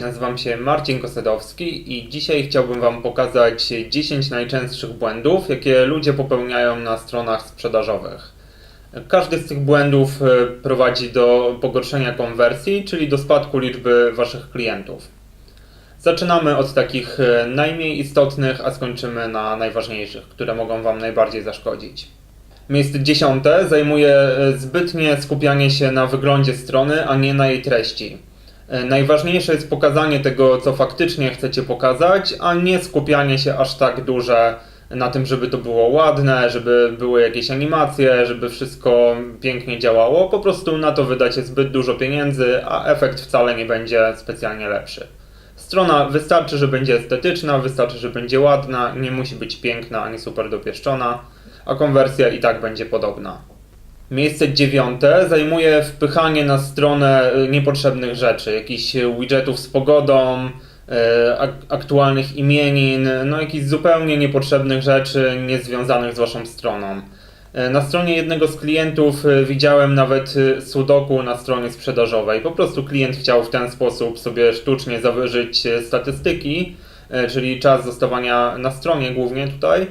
nazywam się Marcin Kosedowski i dzisiaj chciałbym Wam pokazać 10 najczęstszych błędów, jakie ludzie popełniają na stronach sprzedażowych. Każdy z tych błędów e, prowadzi do pogorszenia konwersji, czyli do spadku liczby Waszych klientów. Zaczynamy od takich e, najmniej istotnych, a skończymy na najważniejszych, które mogą Wam najbardziej zaszkodzić. Miejsce dziesiąte zajmuje e, zbytnie skupianie się na wyglądzie strony, a nie na jej treści. E, Najważniejsze jest pokazanie tego, co faktycznie chcecie pokazać, a nie skupianie się aż tak duże na tym, żeby to było ładne, żeby były jakieś animacje, żeby wszystko pięknie działało. Po prostu na to wydacie zbyt dużo pieniędzy, a efekt wcale nie będzie specjalnie lepszy. Strona wystarczy, że będzie estetyczna, wystarczy, że będzie ładna, nie musi być piękna ani super dopieszczona, a konwersja i tak będzie podobna. Miejsce dziewiąte zajmuje wpychanie na stronę y, niepotrzebnych rzeczy, jakichś widgetów z pogodą, y, ak- aktualnych imienin, no jakichś zupełnie niepotrzebnych rzeczy niezwiązanych z waszą stroną. Y, Na stronie jednego z klientów y, widziałem nawet y, sudoku na stronie sprzedażowej. Po prostu klient chciał w ten sposób sobie sztucznie zawyżyć y, statystyki, y, czyli czas zostawania na stronie głównie tutaj.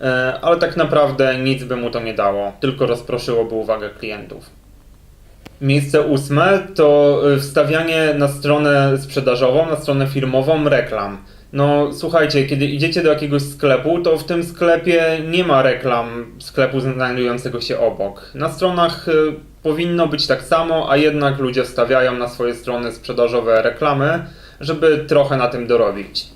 E, ale tak naprawdę nic by mu to nie dało, tylko rozproszyłoby uwagę klientów. Miejsce ósme to y, wstawianie na stronę sprzedażową, na stronę firmową reklam. No słuchajcie, kiedy idziecie do jakiegoś sklepu, to w tym sklepie nie ma reklam sklepu znajdującego się obok. Na stronach y, powinno być tak samo, a jednak ludzie wstawiają na swoje strony sprzedażowe reklamy, żeby trochę na tym dorobić.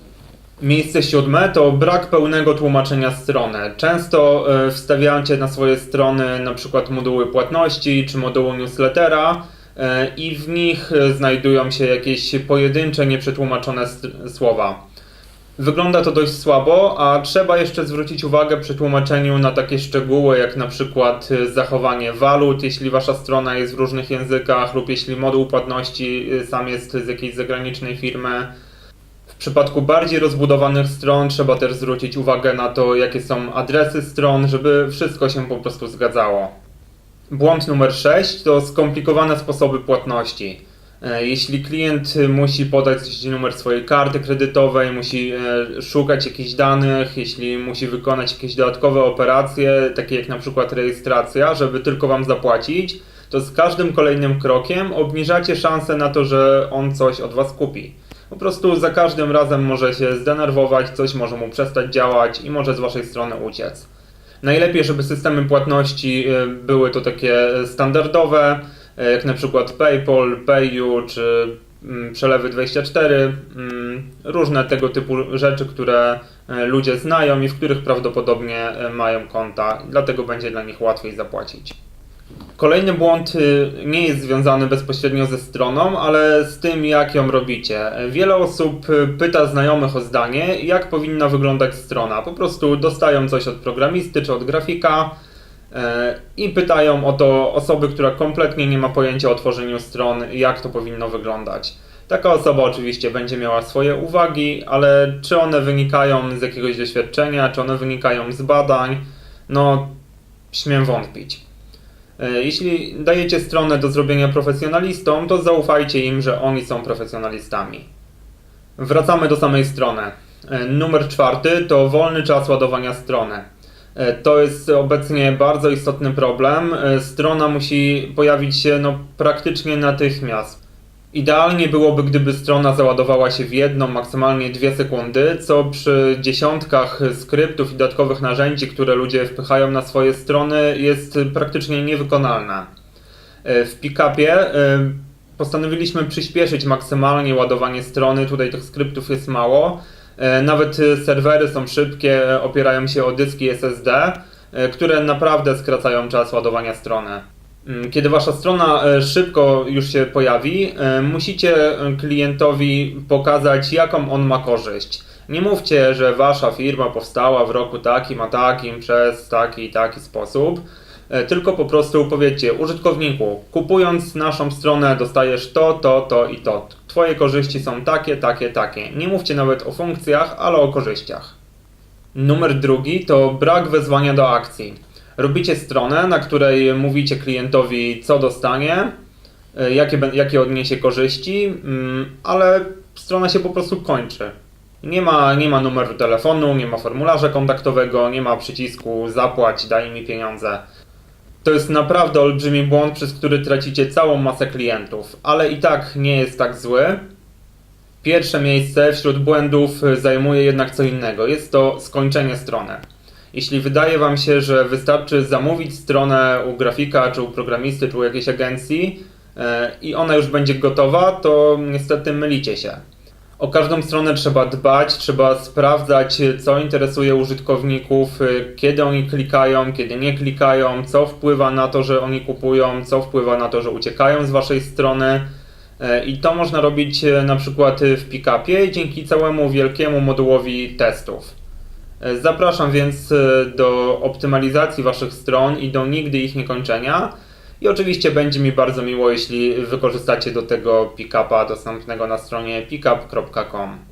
Miejsce siódme to brak pełnego tłumaczenia strony. Często y, wstawiacie na swoje strony na przykład moduły płatności czy moduły newslettera y, i w nich y, znajdują się jakieś pojedyncze, nieprzetłumaczone słowa. Wygląda to dość słabo, a trzeba jeszcze zwrócić uwagę przy tłumaczeniu na takie szczegóły, jak na przykład zachowanie walut, jeśli wasza strona jest w różnych językach, lub jeśli moduł płatności sam jest z jakiejś zagranicznej firmy. W przypadku bardziej rozbudowanych stron trzeba też zwrócić uwagę na to, jakie są adresy stron, żeby wszystko się po prostu zgadzało. Błąd numer 6 to skomplikowane sposoby płatności. E, Jeśli klient musi podać numer swojej karty kredytowej, musi e, szukać jakichś danych, jeśli musi wykonać jakieś dodatkowe operacje, takie jak na przykład rejestracja, żeby tylko Wam zapłacić, to z każdym kolejnym krokiem obniżacie szansę na to, że on coś od Was kupi. Po prostu za każdym razem może się zdenerwować, coś może mu przestać działać i może z Waszej strony uciec. Najlepiej, żeby systemy płatności y, były to takie standardowe, y, jak na przykład PayPal, PayU czy mm, przelewy 24, mm, różne tego typu rzeczy, które y, ludzie znają i w których prawdopodobnie mają konta, dlatego będzie dla nich łatwiej zapłacić. Kolejny błąd y, nie jest związany bezpośrednio ze stroną, ale z tym, jak ją robicie. Wiele osób y, pyta znajomych o zdanie, jak powinna wyglądać strona. Po prostu dostają coś od programisty czy od grafika e, i pytają o to osoby, która kompletnie nie ma pojęcia o tworzeniu stron, jak to powinno wyglądać. Taka osoba oczywiście będzie miała swoje uwagi, ale czy one wynikają z jakiegoś doświadczenia, czy one wynikają z badań, no śmiem wątpić. E, Jeśli dajecie stronę do zrobienia profesjonalistom, to zaufajcie im, że oni są profesjonalistami. Wracamy do samej strony. E, Numer czwarty to wolny czas ładowania strony. E, To jest obecnie bardzo istotny problem. Strona musi pojawić się no, praktycznie natychmiast. Idealnie byłoby, gdyby strona załadowała się w jedną, maksymalnie dwie sekundy, co przy dziesiątkach skryptów i dodatkowych narzędzi, które ludzie wpychają na swoje strony, jest praktycznie niewykonalne. E, W pickupie e, postanowiliśmy przyspieszyć maksymalnie ładowanie strony. Tutaj tych skryptów jest mało. E, Nawet serwery są szybkie, opierają się o dyski SSD, które naprawdę skracają czas ładowania strony. Mm, Kiedy wasza strona e, szybko już się pojawi, e, musicie e, klientowi pokazać, jaką on ma korzyść. Nie mówcie, że wasza firma powstała w roku takim a takim przez taki i taki sposób, tylko po prostu powiedzcie użytkowniku, kupując naszą stronę dostajesz to, to, to i to. Twoje korzyści są takie, takie, takie. Nie mówcie nawet o funkcjach, ale o korzyściach. Numer drugi to brak wezwania do akcji. Robicie stronę, na której mówicie klientowi, co dostanie, y, jakie, jakie odniesie korzyści, mm, ale strona się po prostu kończy. Nie ma, nie ma numeru telefonu, nie ma formularza kontaktowego, nie ma przycisku zapłać, daj mi pieniądze. To jest naprawdę olbrzymi błąd, przez który tracicie całą masę klientów, ale i tak nie jest tak zły. Pierwsze miejsce wśród błędów zajmuje jednak co innego. Jest to skończenie strony. Jeśli wydaje Wam się, że wystarczy zamówić stronę u grafika, czy u programisty, czy u jakiejś agencji e, i ona już będzie gotowa, to niestety mylicie się. O każdą stronę trzeba dbać, trzeba sprawdzać, co interesuje użytkowników, y, kiedy oni klikają, kiedy nie klikają, co wpływa na to, że oni kupują, co wpływa na to, że uciekają z Waszej strony. E, I to można robić e, na przykład w pick-upie dzięki całemu wielkiemu modułowi testów. E, Zapraszam więc e, do optymalizacji Waszych stron i do nigdy ich niekończenia. I oczywiście będzie mi bardzo miło, jeśli wykorzystacie do tego pick-upa dostępnego na stronie pickup.com.